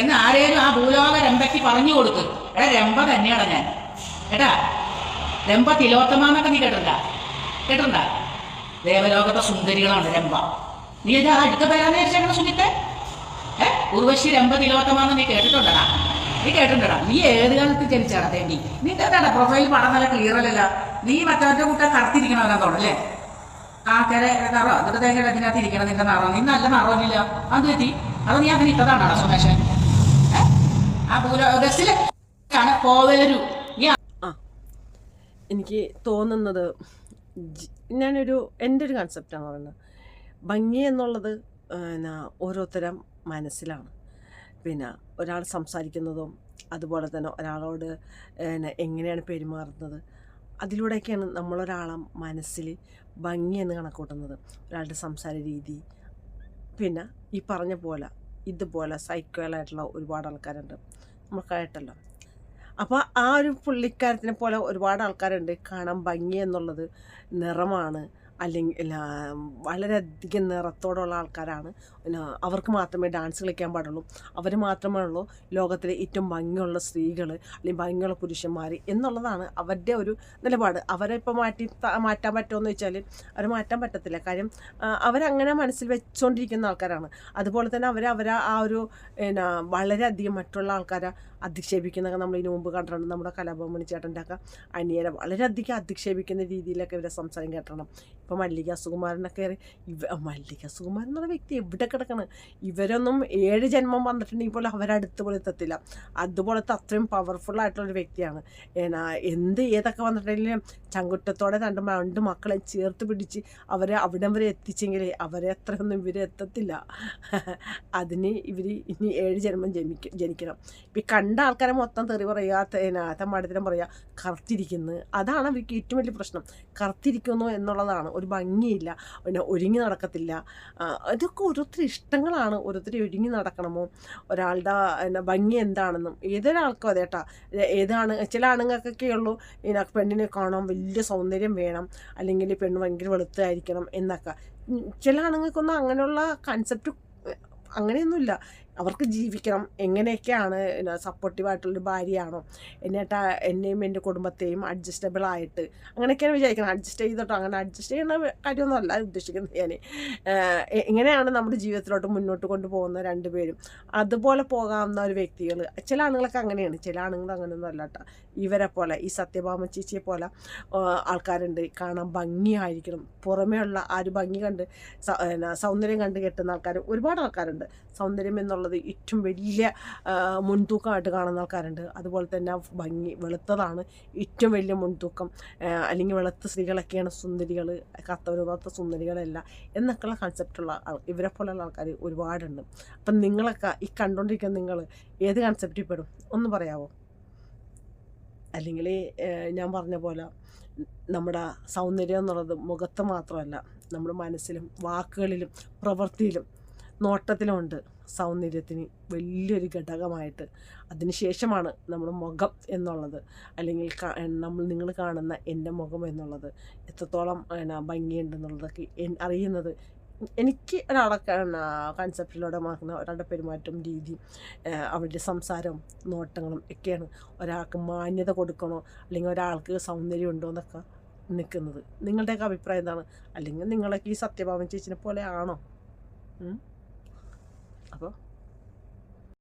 എന്ന് ആരേലും ആ ഭൂലോക രംഭയ്ക്ക് പറഞ്ഞു കൊടുക്ക്. എടാ രംഭ തന്നെയാണ് ഞാൻ. കേട്ടാ? രംഭ തിലോത്തമ എന്നൊക്കെ നീ കേട്ടിട്ടുണ്ട? കേട്ടിട്ടുണ്ട? ദേവലോകത്തെ സുന്ദരികളാണ് രംഭ. നീ ഇത് അടുത്ത പേരാന്ന് വിചാരിച്ചേക്കണ സുജിത്തെ ഏ? ഉർവശി രംഭ തിലോത്തമ നീ കേട്ടിട്ടുണ്ടടാ? നീ കേട്ടിട്ടുണ്ടടാ? നീ ഏത് കാലത്ത് ജനിച്ചാടാ തേണ്ടി? നിന്റെ എന്താടാ പ്രൊഫൈൽ പടം നല്ല ക്ലിയർ അല്ലല്ല? നീ മറ്റവരുടെ കൂട്ടം കറുത്തിരിക്കണമെന്നാ തോന്നല്ലേ ആ കര നിറോ. എന്നിട്ട് തേങ്ങ അതിനകത്ത് ഇരിക്കണം നിന്റെ നാറോ. നീ നല്ല നിറമില്ല അത് പറ്റി? അത് നീ അങ്ങനെ ഇട്ടതാണോ സുമേഷൻ? ആ എനിക്ക് തോന്നുന്നത് ഞാനൊരു എന്റെ ഒരു കൺസെപ്റ്റാണ് പറയുന്നത്. ഭംഗി എന്നുള്ളത് പിന്നെ ഓരോരുത്തരം മനസ്സിലാണ്. പിന്നെ ഒരാൾ സംസാരിക്കുന്നതും അതുപോലെ തന്നെ ഒരാളോട് പിന്നെ എങ്ങനെയാണ് പെരുമാറുന്നത് അതിലൂടെയൊക്കെയാണ് നമ്മളൊരാളെ മനസ്സിൽ ഭംഗി എന്ന് കണക്കൂട്ടുന്നത്. ഒരാളുടെ സംസാര രീതി പിന്നെ ഈ പറഞ്ഞ പോലെ ഇതുപോലെ സൈക്കോളായിട്ടുള്ള ഒരുപാട് ആൾക്കാരുണ്ട്. നമ്മൾ കേട്ടല്ലോ അപ്പോൾ ആ ഒരു പുള്ളിക്കാരത്തിനെ പോലെ ഒരുപാട് ആൾക്കാരുണ്ട്. കാണാൻ ഭംഗി എന്നുള്ളത് നിറമാണ്. അല്ലെങ്കിൽ വളരെയധികം നിറത്തോടുള്ള ആൾക്കാരാണ്. പിന്നെ അവർക്ക് മാത്രമേ ഡാൻസ് കളിക്കാൻ പാടുള്ളൂ. അവർ മാത്രമേ ഉള്ളൂ ലോകത്തിലെ ഏറ്റവും ഭംഗിയുള്ള സ്ത്രീകൾ അല്ലെങ്കിൽ ഭംഗിയുള്ള പുരുഷന്മാർ എന്നുള്ളതാണ് അവരുടെ ഒരു നിലപാട്. അവരെ ഇപ്പോൾ മാറ്റി മാറ്റാൻ പറ്റുമോ വെച്ചാൽ അവർ മാറ്റാൻ പറ്റത്തില്ല. കാര്യം അവരങ്ങനെ മനസ്സിൽ വെച്ചുകൊണ്ടിരിക്കുന്ന ആൾക്കാരാണ്. അതുപോലെ തന്നെ അവർ അവരെ ആ ഒരു പിന്നെ വളരെയധികം മറ്റുള്ള ആൾക്കാരെ അധിക്ഷേപിക്കുന്നതൊക്കെ നമ്മൾ ഇതിനു മുമ്പ് കണ്ടിട്ടുണ്ട്. നമ്മുടെ കലാഭവൻ ചേട്ടന്റെ ഒക്കെ അനിയനെ വളരെയധികം അധിക്ഷേപിക്കുന്ന രീതിയിലൊക്കെ ഇവരെ സംസാരം കേട്ടണം ഇപ്പോൾ മല്ലിക സുകുമാരനൊക്കെ ഇവ മല്ലിക സുകുമാരൻ എന്നുള്ള വ്യക്തി എവിടെ കിടക്കണം? ഇവരൊന്നും ഏഴ് ജന്മം വന്നിട്ടുണ്ടെങ്കിൽ പോലും അവരടുത്ത് പോലും എത്തത്തില്ല. അതുപോലത്തെ അത്രയും പവർഫുൾ ആയിട്ടുള്ളൊരു വ്യക്തിയാണ്. എന്ത് ഏതൊക്കെ വന്നിട്ടുണ്ടെങ്കിലും ചങ്കുറ്റത്തോടെ രണ്ട് രണ്ട് മക്കളെ ചേർത്ത് പിടിച്ച് അവരെ അവിടം വരെ എത്തിച്ചെങ്കിൽ അവരെ അത്രയൊന്നും ഇവരെ എത്തത്തില്ല. അതിന് ഇവർ ഇനി ഏഴ് ജന്മം ജനിക്ക ജനിക്കണം. ഇപ്പം കണ്ട ആൾക്കാരെ മൊത്തം തെറി പറയുക തമ്മാടത്തിനും പറയുക കറുത്തിരിക്കുന്നു. അതാണ് അവർക്ക് ഏറ്റവും വലിയ പ്രശ്നം. കറുത്തിരിക്കുന്നു എന്നുള്ളതാണ്. ഒരു ഭംഗിയില്ല പിന്നെ ഒരുങ്ങി നടക്കത്തില്ല. ഇതൊക്കെ ഓരോരുത്തർ ഇഷ്ടങ്ങളാണ്. ഓരോരുത്തർ ഒരുങ്ങി നടക്കണമോ? ഒരാളുടെ എന്നാ ഭംഗി എന്താണെന്നും. ഏതൊരാൾക്കും അതെ കേട്ടാ ഏതാണ് ചില ആണുങ്ങൾക്കൊക്കെ ഉള്ളൂ ഇതിനെ പെണ്ണിനെ കാണാൻ വലിയ സൗന്ദര്യം വേണം. അല്ലെങ്കിൽ പെണ്ണ് ഭയങ്കര വെളുത്തായിരിക്കണം എന്നൊക്കെ. ചില ആണുങ്ങൾക്കൊന്നും അങ്ങനെയുള്ള കൺസെപ്റ്റ് അങ്ങനെയൊന്നുമില്ല അവർക്ക് ജീവിക്കണം. എങ്ങനെയൊക്കെയാണ് സപ്പോർട്ടീവായിട്ടുള്ളൊരു ഭാര്യയാണോ എന്നിട്ട് എന്നെയും എന്റെ കുടുംബത്തെയും അഡ്ജസ്റ്റബിൾ ആയിട്ട് അങ്ങനെയൊക്കെയാണ് വിചാരിക്കുന്നത്. അഡ്ജസ്റ്റ് ചെയ്തിട്ടോ അങ്ങനെ അഡ്ജസ്റ്റ് ചെയ്യുന്ന കാര്യമൊന്നുമല്ല ഉദ്ദേശിക്കുന്നത് ഞാൻ എങ്ങനെയാണ് നമ്മുടെ ജീവിതത്തിലോട്ട് മുന്നോട്ട് കൊണ്ടുപോകുന്ന രണ്ടുപേരും? അതുപോലെ പോകാവുന്ന ഒരു വ്യക്തികൾ ചില ആണുങ്ങളൊക്കെ അങ്ങനെയാണ്. ചില ആണുങ്ങൾ അങ്ങനെയൊന്നും അല്ല കേട്ടോ ഇവരെ പോലെ ഈ സത്യഭാമ ചേച്ചിയെ പോലെ ആൾക്കാരുണ്ട്. കാണാൻ ഭംഗിയായിരിക്കണം. പുറമേ ഉള്ള ആ ഒരു ഭംഗി കണ്ട് സൗന്ദര്യം കണ്ട് കെട്ടുന്ന ആൾക്കാർ ഒരുപാട് ആൾക്കാരുണ്ട്. സൗന്ദര്യം എന്നുള്ളത് ഏറ്റവും വലിയ മുൻതൂക്കമായിട്ട് കാണുന്ന ആൾക്കാരുണ്ട്. അതുപോലെ തന്നെ ഭംഗി വെളുത്തതാണ് ഏറ്റവും വലിയ മുൻതൂക്കം. അല്ലെങ്കിൽ വെളുത്ത സ്ത്രീകളൊക്കെയാണ് സുന്ദരികൾ കത്തവരുതാത്ത സുന്ദരികളല്ല എന്നൊക്കെയുള്ള കൺസെപ്റ്റുള്ള ആൾ ഇവരെ പോലെയുള്ള ആൾക്കാർ ഒരുപാടുണ്ട്. അപ്പം നിങ്ങളൊക്കെ ഈ കണ്ടുകൊണ്ടിരിക്കുന്ന നിങ്ങൾ ഏത് കൺസെപ്റ്റിൽ പെടും? ഒന്ന് പറയാമോ അല്ലെങ്കിൽ ഞാൻ പറഞ്ഞ പോലെ നമ്മുടെ സൗന്ദര്യം എന്നുള്ളത് മുഖത്ത് മാത്രമല്ല നമ്മുടെ മനസ്സിലും വാക്കുകളിലും പ്രവൃത്തിയിലും നോട്ടത്തിലുമുണ്ട് സൗന്ദര്യത്തിന് വലിയൊരു ഘടകമായിട്ട് അതിനുശേഷമാണ് നമ്മുടെ മുഖം എന്നുള്ളത്. അല്ലെങ്കിൽ നമ്മൾ നിങ്ങൾ കാണുന്ന എന്റെ മുഖം എന്നുള്ളത്. എത്രത്തോളം എന്നാ ഭംഗിയുണ്ടെന്നുള്ളതൊക്കെ അറിയുന്നത് എനിക്ക് ഒരാളെ കൺസെപ്റ്റിലൂടെ മാറുന്ന ഒരാളുടെ പെരുമാറ്റം രീതി അവരുടെ സംസാരവും നോട്ടങ്ങളും ഒക്കെയാണ് ഒരാൾക്ക് മാന്യത കൊടുക്കണോ അല്ലെങ്കിൽ ഒരാൾക്ക് സൗന്ദര്യം ഉണ്ടോ എന്നൊക്കെ നിൽക്കുന്നത്. നിങ്ങളുടെയൊക്കെ അഭിപ്രായം എന്താണ്? അല്ലെങ്കിൽ നിങ്ങളൊക്കെ ഈ സത്യഭാമൻ ചേച്ചിനെ പോലെ ആണോ? അപ്പോൾ